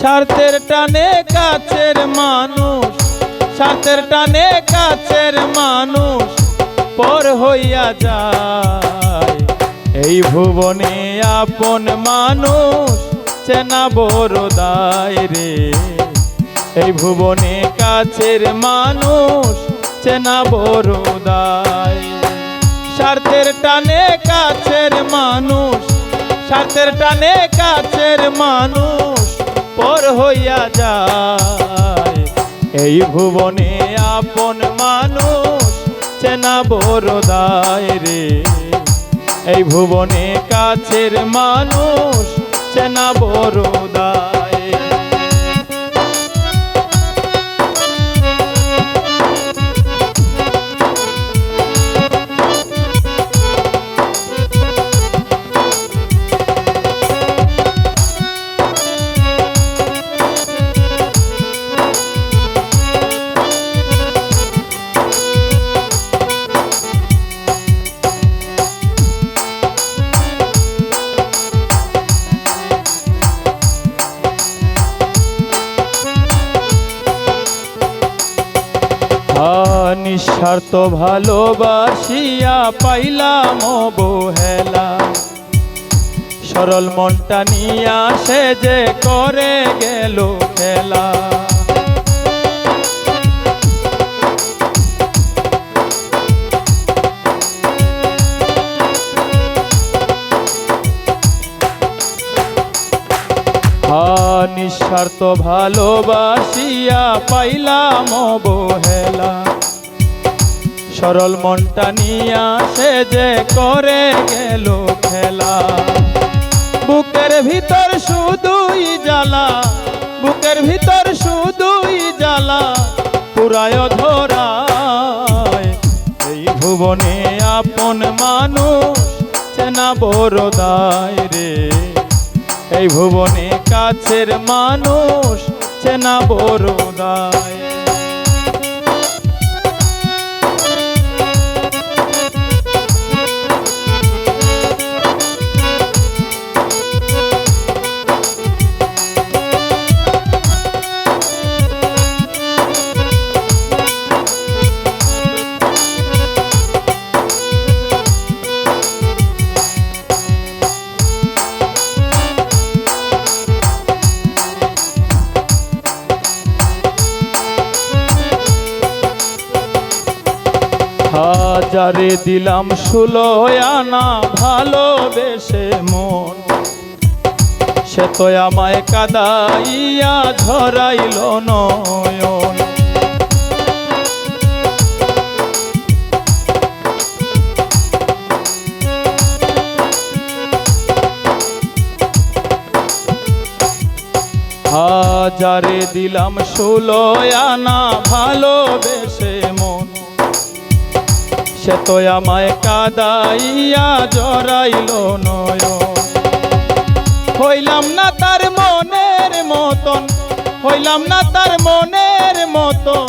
স্বার্থের টানে কাছের মানুষ, স্বার্থের টানে কাছের মানুষ পর হইয়া যায়। এই ভুবনে আপন মানুষ চেনা বড় দায় রে। এই ভুবনে কাছের মানুষ চেনা বড় দায়। স্বার্থের টানে কাছের মানুষ, স্বার্থের টানে কাছের মানুষ পর হইয়া যায়। এই ভুবনে আপন মানুষ চেনা বড় দায় রে। এই ভুবনে কাছের মানুষ চেনা বড় নিঃস্বার্থ ভালোবাসিয়া পাইলাম অবহেলা সরল মনটা নিয়া সে যে করে গেল খেলা। নিঃস্বার্থ ভালোবাসিয়া পাইলাম অবহেলা সরল মনটা নিয়া সে যে করে গেল খেলা। বুকের ভিতর শুধুই জ্বালা, বুকের ভিতর শুধুই জ্বালা, পুরায় ধরায় এই ভুবনে আপন মানুষ চেনা বড় দায় রে। এই ভুবনে কাছের মানুষ চেনা বড় দায় হাজারে দিলাম ষোলো আনা ভালোবেসে মন। সে তো আমায় কাদাইয়া ঝরাইল নয়ন। হাজারে দিলাম ষোলো আনা ভালোবেসে সে তো আমায় কাদাইয়া জরাইল নয় হইলাম না তার মনের মতন, হইলাম না তার মনের মতন,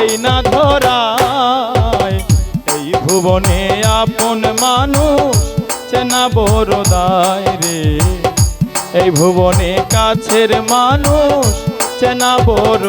এই না ধরায়। এই ভুবনে আপন মানুষ চেনা বড় দায় রে। এই ভুবনে কাছের মানুষ চেনা বড়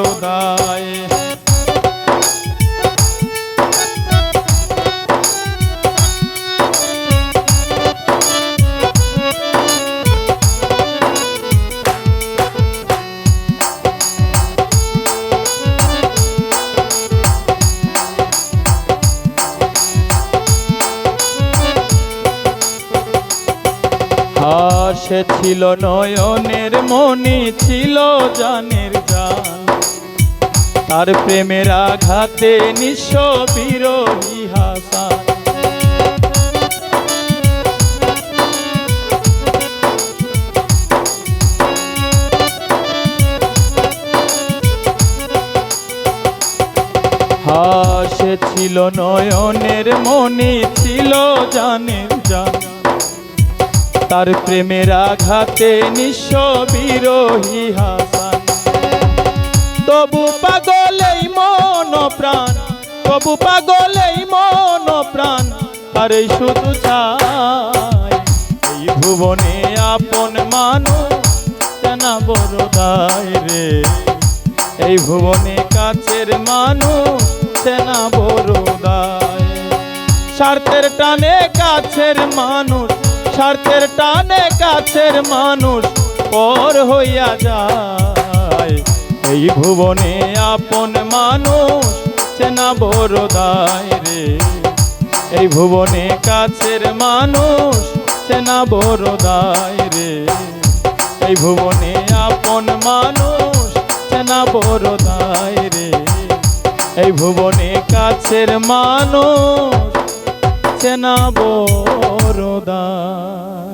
হাসে ছিল নয়নের, মনি ছিল জানের জান তার প্রেমের আঘাতে নিঃস্ব হাসান। হাসে ছিল নয়নের, মনি ছিল জানের জান তার প্রেমের আঘাতে নিঃস্ব বিরোহী হাসান। তবু পাগলেই মন প্রাণ, তবু পাগলেই মন প্রাণ, আর শুধু চাই। এই ভুবনে আপন মানুষ চেনা বড় রে? এই ভুবনে কাছের মানুষ চেনা বড় দায়? স্বার্থের টানে কাছের মানুষ স্বার্থের টানে কাছের মানুষ পর হইয়া যায়। এই ভুবনে আপন মানুষ চেনা বড় দায় রে। এই ভুবনে কাছের মানুষ চেনা বড় দায় রে। এই ভুবনে আপন মানুষ চেনা বড় রে। এই ভুবনে কাছের মানুষ চেনা বড় দায়